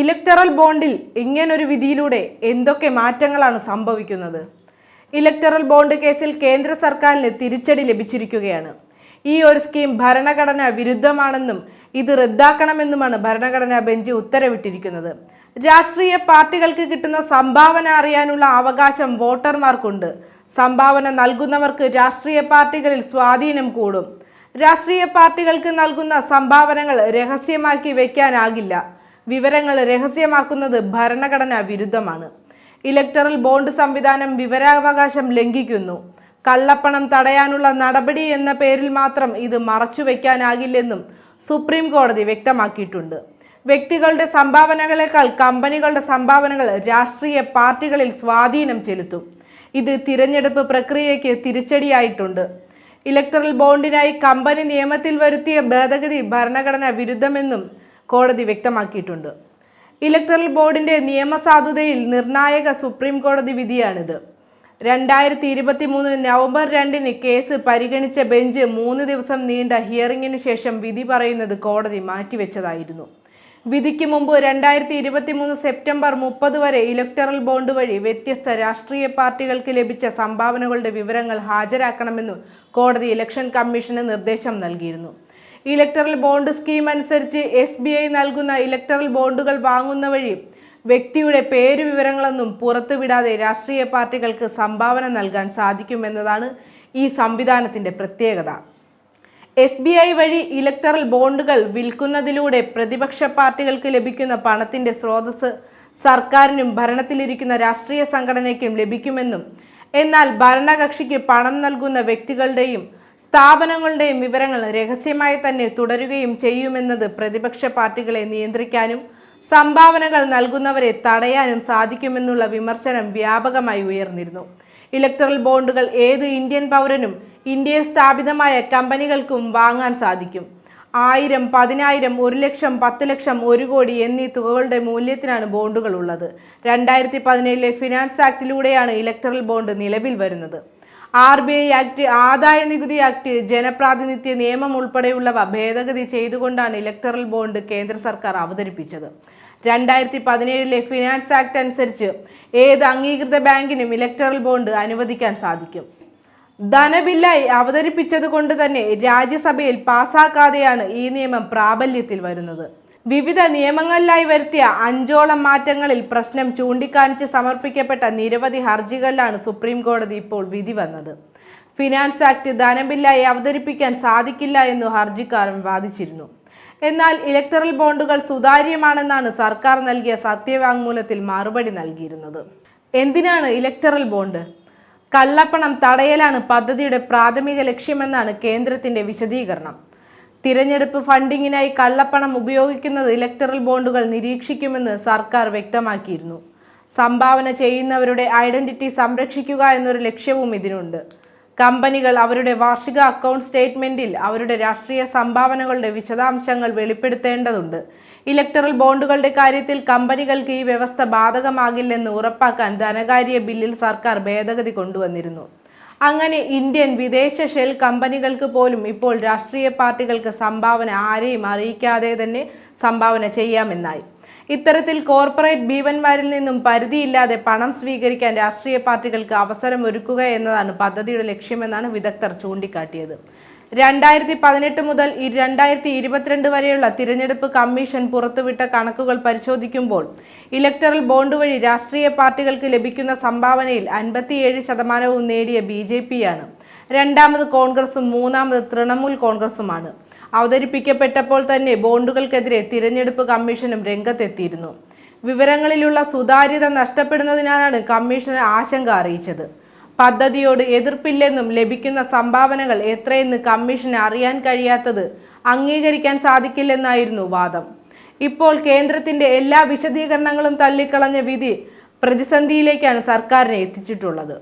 Electoral ബോണ്ടിൽ ഇങ്ങനൊരു വിധിയിലൂടെ എന്തൊക്കെ മാറ്റങ്ങളാണ് സംഭവിക്കുന്നത്? ഇലക്ടറൽ ബോണ്ട് കേസിൽ കേന്ദ്ര സർക്കാരിന് തിരിച്ചടി ലഭിച്ചിരിക്കുകയാണ്. ഈ ഒരു സ്കീം ഭരണഘടന വിരുദ്ധമാണെന്നും ഇത് റദ്ദാക്കണമെന്നുമാണ് ഭരണഘടനാ ബെഞ്ച് ഉത്തരവിട്ടിരിക്കുന്നത്. രാഷ്ട്രീയ പാർട്ടികൾക്ക് കിട്ടുന്ന സംഭാവന അറിയാനുള്ള അവകാശം വോട്ടർമാർക്കുണ്ട്. സംഭാവന നൽകുന്നവർക്ക് രാഷ്ട്രീയ പാർട്ടികളിൽ സ്വാധീനം കൂടും. രാഷ്ട്രീയ പാർട്ടികൾക്ക് നൽകുന്ന സംഭാവനകൾ രഹസ്യമാക്കി വെക്കാനാകില്ല. വിവരങ്ങൾ രഹസ്യമാക്കുന്നത് ഭരണഘടനാ വിരുദ്ധമാണ്. ഇലക്ടറൽ ബോണ്ട് സംവിധാനം വിവരാവകാശം ലംഘിക്കുന്നു. കള്ളപ്പണം തടയാനുള്ള നടപടി എന്ന പേരിൽ മാത്രം ഇത് മറച്ചുവെക്കാനാകില്ലെന്നും സുപ്രീം കോടതി വ്യക്തമാക്കിയിട്ടുണ്ട്. വ്യക്തികളുടെ സംഭാവനകളെക്കാൾ കമ്പനികളുടെ സംഭാവനകൾ രാഷ്ട്രീയ പാർട്ടികളിൽ സ്വാധീനം ചെലുത്തും. ഇത് തിരഞ്ഞെടുപ്പ് പ്രക്രിയയ്ക്ക് തിരിച്ചടിയായിട്ടുണ്ട്. ഇലക്ടറൽ ബോണ്ടിനായി കമ്പനി നിയമത്തിൽ വരുത്തിയ ഭേദഗതി ഭരണഘടന വിരുദ്ധമെന്നും കോടതി വ്യക്തമാക്കിയിട്ടുണ്ട്. ഇലക്ട്രൽ ബോർഡിന്റെ നിയമസാധുതയിൽ നിർണായക സുപ്രീം കോടതി വിധിയാണിത്. രണ്ടായിരത്തി ഇരുപത്തി മൂന്ന് നവംബർ രണ്ടിന് കേസ് പരിഗണിച്ച ബെഞ്ച് മൂന്ന് ദിവസം നീണ്ട ഹിയറിംഗിന് ശേഷം വിധി പറയുന്നത് കോടതി മാറ്റിവെച്ചതായിരുന്നു. വിധിക്ക് മുമ്പ് രണ്ടായിരത്തി ഇരുപത്തി മൂന്ന് സെപ്റ്റംബർ മുപ്പത് വരെ ഇലക്ടറൽ ബോണ്ട് വഴി വ്യത്യസ്ത രാഷ്ട്രീയ പാർട്ടികൾക്ക് ലഭിച്ച സംഭാവനകളുടെ വിവരങ്ങൾ ഹാജരാക്കണമെന്നും കോടതി ഇലക്ഷൻ കമ്മീഷന് നിർദ്ദേശം നൽകിയിരുന്നു. ഇലക്ടറൽ ബോണ്ട് സ്കീം അനുസരിച്ച് എസ് ബി ഐ നൽകുന്ന ഇലക്ടറൽ ബോണ്ടുകൾ വാങ്ങുന്ന വഴി വ്യക്തിയുടെ പേര് വിവരങ്ങളൊന്നും പുറത്തുവിടാതെ രാഷ്ട്രീയ പാർട്ടികൾക്ക് സംഭാവന നൽകാൻ സാധിക്കുമെന്നതാണ് ഈ സംവിധാനത്തിന്റെ പ്രത്യേകത. എസ് ബി ഐ വഴി ഇലക്ടറൽ ബോണ്ടുകൾ വിൽക്കുന്നതിലൂടെ പ്രതിപക്ഷ പാർട്ടികൾക്ക് ലഭിക്കുന്ന പണത്തിന്റെ സ്രോതസ് സർക്കാരിനും ഭരണത്തിലിരിക്കുന്ന രാഷ്ട്രീയ സംഘടനയ്ക്കും ലഭിക്കുമെന്നും എന്നാൽ ഭരണകക്ഷിക്ക് പണം നൽകുന്ന വ്യക്തികളുടെയും സ്ഥാപനങ്ങളുടെയും വിവരങ്ങൾ രഹസ്യമായി തന്നെ തുടരുകയും ചെയ്യുമെന്നത് പ്രതിപക്ഷ പാർട്ടികളെ നിയന്ത്രിക്കാനും സംഭാവനകൾ നൽകുന്നവരെ തടയാനും സാധിക്കുമെന്നുള്ള വിമർശനം വ്യാപകമായി ഉയർന്നിരുന്നു. ഇലക്ട്രൽ ബോണ്ടുകൾ ഏത് ഇന്ത്യൻ പൗരനും ഇന്ത്യയിൽ സ്ഥാപിതമായ കമ്പനികൾക്കും വാങ്ങാൻ സാധിക്കും. ആയിരം പതിനായിരം ഒരു ലക്ഷം പത്ത് ലക്ഷം ഒരു കോടി എന്നീ തുകകളുടെ മൂല്യത്തിനാണ് ബോണ്ടുകൾ ഉള്ളത് രണ്ടായിരത്തി പതിനേഴിലെ ഫിനാൻസ് ആക്ടിലൂടെയാണ് ഇലക്ട്രൽ ബോണ്ട് നിലവിൽ വരുന്നത്. ആർ ബി ഐ ആക്ട് ആദായ നികുതി ആക്ട് ജനപ്രാതിനിധ്യ നിയമം ഉൾപ്പെടെയുള്ളവ ഭേദഗതി ചെയ്തുകൊണ്ടാണ് ഇലക്ടറൽ ബോണ്ട് കേന്ദ്ര സർക്കാർ അവതരിപ്പിച്ചത്. രണ്ടായിരത്തി പതിനേഴിലെ ഫിനാൻസ് ആക്ട് അനുസരിച്ച് ഏത് അംഗീകൃത ബാങ്കിനും ഇലക്ടറൽ ബോണ്ട് അനുവദിക്കാൻ സാധിക്കും. ധനബില്ലായി അവതരിപ്പിച്ചത് കൊണ്ട് തന്നെ രാജ്യസഭയിൽ പാസാക്കാതെയാണ് ഈ നിയമം പ്രാബല്യത്തിൽ വരുന്നത്. വിവിധ നിയമങ്ങളിലായി വരുത്തിയ അഞ്ചോളം മാറ്റങ്ങളിൽ പ്രശ്നം ചൂണ്ടിക്കാണിച്ച് സമർപ്പിക്കപ്പെട്ട നിരവധി ഹർജികളിലാണ് സുപ്രീം കോടതി ഇപ്പോൾ വിധി വന്നത്. ഫിനാൻസ് ആക്ട് ധനബില്ലായി അവതരിപ്പിക്കാൻ സാധിക്കില്ല എന്നു ഹർജിക്കാരൻ വാദിച്ചിരുന്നു. എന്നാൽ ഇലക്ടറൽ ബോണ്ടുകൾ സുതാര്യമാണെന്നാണ് സർക്കാർ നൽകിയ സത്യവാങ്മൂലത്തിൽ മറുപടി നൽകിയിരുന്നത്. എന്തിനാണ് ഇലക്ടറൽ ബോണ്ട്? കള്ളപ്പണം തടയലാണ് പദ്ധതിയുടെ പ്രാഥമിക ലക്ഷ്യമെന്നാണ് കേന്ദ്രത്തിന്റെ വിശദീകരണം. തിരഞ്ഞെടുപ്പ് ഫണ്ടിങ്ങിനായി കള്ളപ്പണം ഉപയോഗിക്കുന്നത് ഇലക്ടറൽ ബോണ്ടുകൾ നിരീക്ഷിക്കുമെന്ന് സർക്കാർ വ്യക്തമാക്കിയിരുന്നു. സംഭാവന ചെയ്യുന്നവരുടെ ഐഡന്റിറ്റി സംരക്ഷിക്കുക എന്നൊരു ലക്ഷ്യവും ഇതിനുണ്ട്. കമ്പനികൾ അവരുടെ വാർഷിക അക്കൗണ്ട് സ്റ്റേറ്റ്മെന്റിൽ അവരുടെ രാഷ്ട്രീയ സംഭാവനകളുടെ വിശദാംശങ്ങൾ വെളിപ്പെടുത്തേണ്ടതുണ്ട്. ഇലക്ടറൽ ബോണ്ടുകളുടെ കാര്യത്തിൽ കമ്പനികൾക്ക് ഈ വ്യവസ്ഥ ബാധകമാകില്ലെന്ന് ഉറപ്പാക്കാൻ ധനകാര്യ ബില്ലിൽ സർക്കാർ ഭേദഗതി കൊണ്ടുവന്നിരുന്നു. അങ്ങനെ ഇന്ത്യൻ വിദേശ ഷെൽ കമ്പനികൾക്ക് പോലും ഇപ്പോൾ രാഷ്ട്രീയ പാർട്ടികൾക്ക് സംഭാവന ആരെയും അറിയിക്കാതെ തന്നെ സംഭാവന ചെയ്യാമെന്നായി. ഇത്തരത്തിൽ കോർപ്പറേറ്റ് ഭീവന്മാരിൽ നിന്നും പരിധിയില്ലാതെ പണം സ്വീകരിക്കാൻ രാഷ്ട്രീയ പാർട്ടികൾക്ക് അവസരം ഒരുക്കുക എന്നതാണ് പദ്ധതിയുടെ ലക്ഷ്യമെന്നാണ് വിദഗ്ധർ ചൂണ്ടിക്കാട്ടിയത്. രണ്ടായിരത്തി പതിനെട്ട് മുതൽ രണ്ടായിരത്തി ഇരുപത്തിരണ്ട് വരെയുള്ള തിരഞ്ഞെടുപ്പ് കമ്മീഷൻ പുറത്തുവിട്ട കണക്കുകൾ പരിശോധിക്കുമ്പോൾ ഇലക്ടറൽ ബോണ്ട് വഴി രാഷ്ട്രീയ പാർട്ടികൾക്ക് ലഭിക്കുന്ന സംഭാവനയിൽ അൻപത്തിയേഴ് ശതമാനവും നേടിയ ബി ജെ പിയാണ്. രണ്ടാമത് കോൺഗ്രസും മൂന്നാമത് തൃണമൂൽ കോൺഗ്രസുമാണ്. അവതരിപ്പിക്കപ്പെട്ടപ്പോൾ തന്നെ ബോണ്ടുകൾക്കെതിരെ തിരഞ്ഞെടുപ്പ് കമ്മീഷനും രംഗത്തെത്തിയിരുന്നു. വിവരങ്ങളിലുള്ള സുതാര്യത നഷ്ടപ്പെടുന്നതിനാലാണ് കമ്മീഷൻ ആശങ്ക അറിയിച്ചത്. പദ്ധതിയോട് എതിർപ്പില്ലെന്നും ലഭിക്കുന്ന സംഭാവനകൾ എത്രയെന്ന് കമ്മീഷന് അറിയാൻ കഴിയാത്തത് അംഗീകരിക്കാൻ സാധിക്കില്ലെന്നായിരുന്നു വാദം. ഇപ്പോൾ കേന്ദ്രത്തിന്റെ എല്ലാ വിശദീകരണങ്ങളും തള്ളിക്കളഞ്ഞ വിധി പ്രതിസന്ധിയിലേക്കാണ് സർക്കാരിനെ എത്തിച്ചിട്ടുള്ളത്.